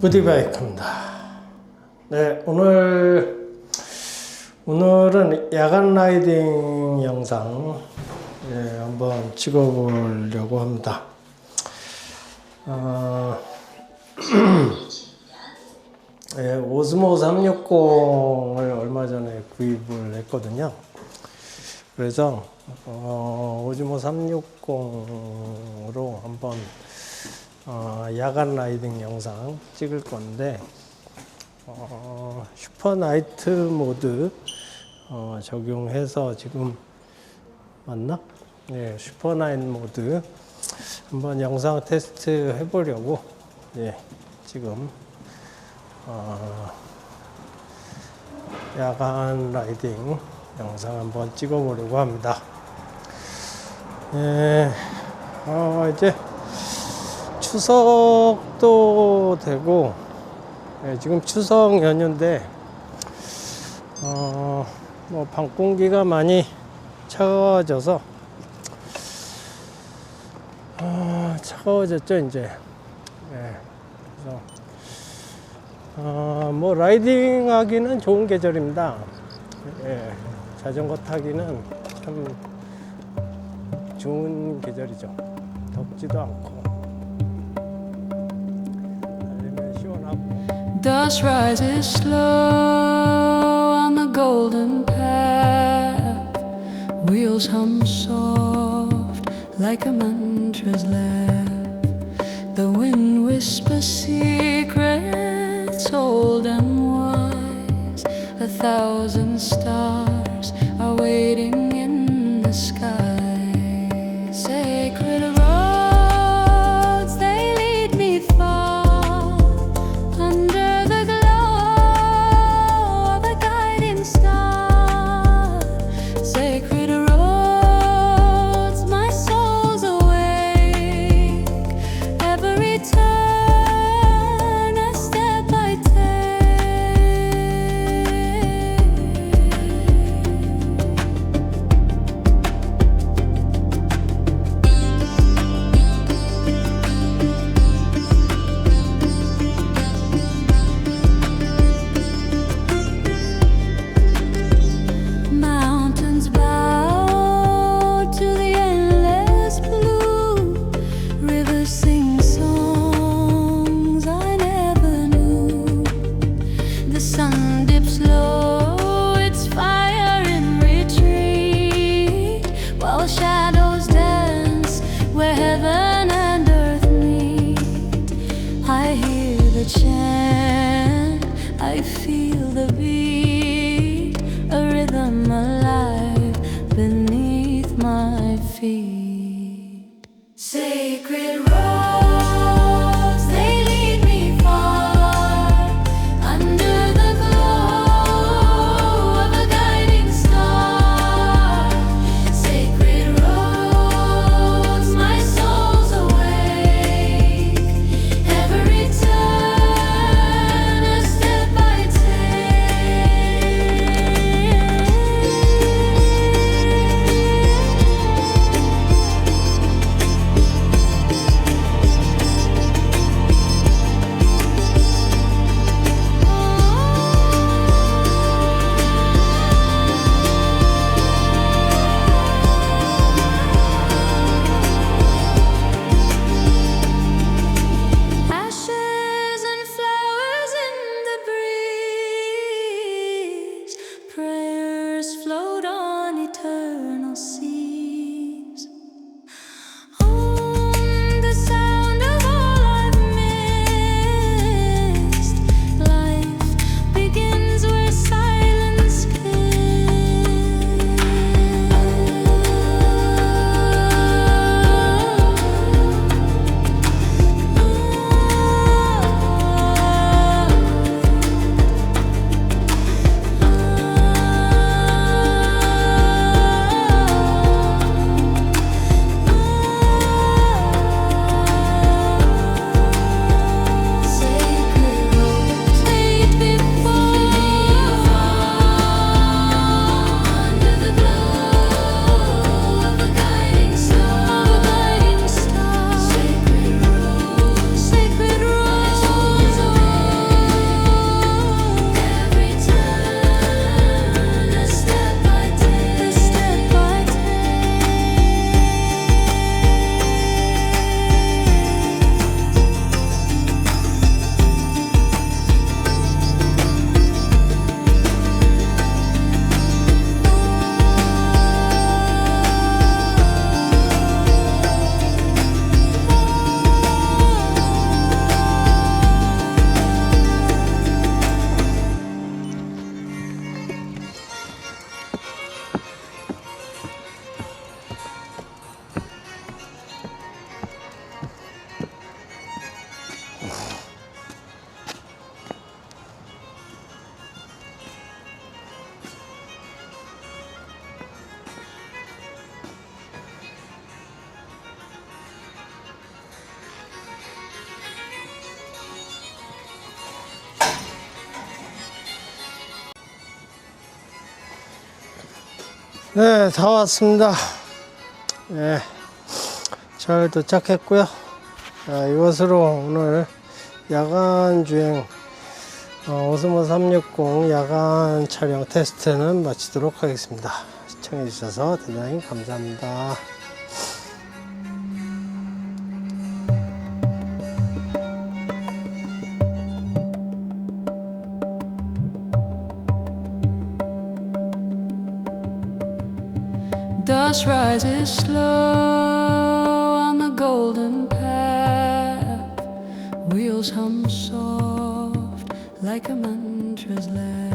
부디바이크입니다. 네, 오늘 오늘은 야간 라이딩 영상 예, 한번 찍어보려고 합니다. 어, 예, 오스모 360을 얼마 전에 구입을 했거든요. 그래서 어, 오즈모 360으로 한번 어, 야간 라이딩 영상 찍을 건데 어, 슈퍼 나이트 모드 어, 적용해서 지금 맞나? 네, 슈퍼 나이트 모드 한번 영상 테스트 해보려고 예, 지금 어, 야간 라이딩 영상 한번 찍어보려고 합니다. 예, 어, 이제 추석도 되고 예, 지금 추석 연휴인데 어, 뭐 밤공기가 많이 차가워져서 어, 차가워졌죠 이제. 예, 그래서 어, 뭐 라이딩 하기는 좋은 계절입니다. 예, 자전거 타기는 참 좋은 계절이죠. 덥지도 않고 Dust rises slow on the golden path. Wheels hum soft like a mantra's laugh. The wind whispers secrets old and wise. A thousand stars are waiting in the sky. Feel the beat, a rhythm alive beneath my feet. 네, 다 왔습니다. 네, 잘 도착했고요. 자, 이것으로 오늘 야간 주행 어, 오스모 360 야간 촬영 테스트는 마치도록 하겠습니다. 시청해주셔서 대단히 감사합니다. Dust rises slow on the golden path. Wheels hum soft like a mantra's laugh.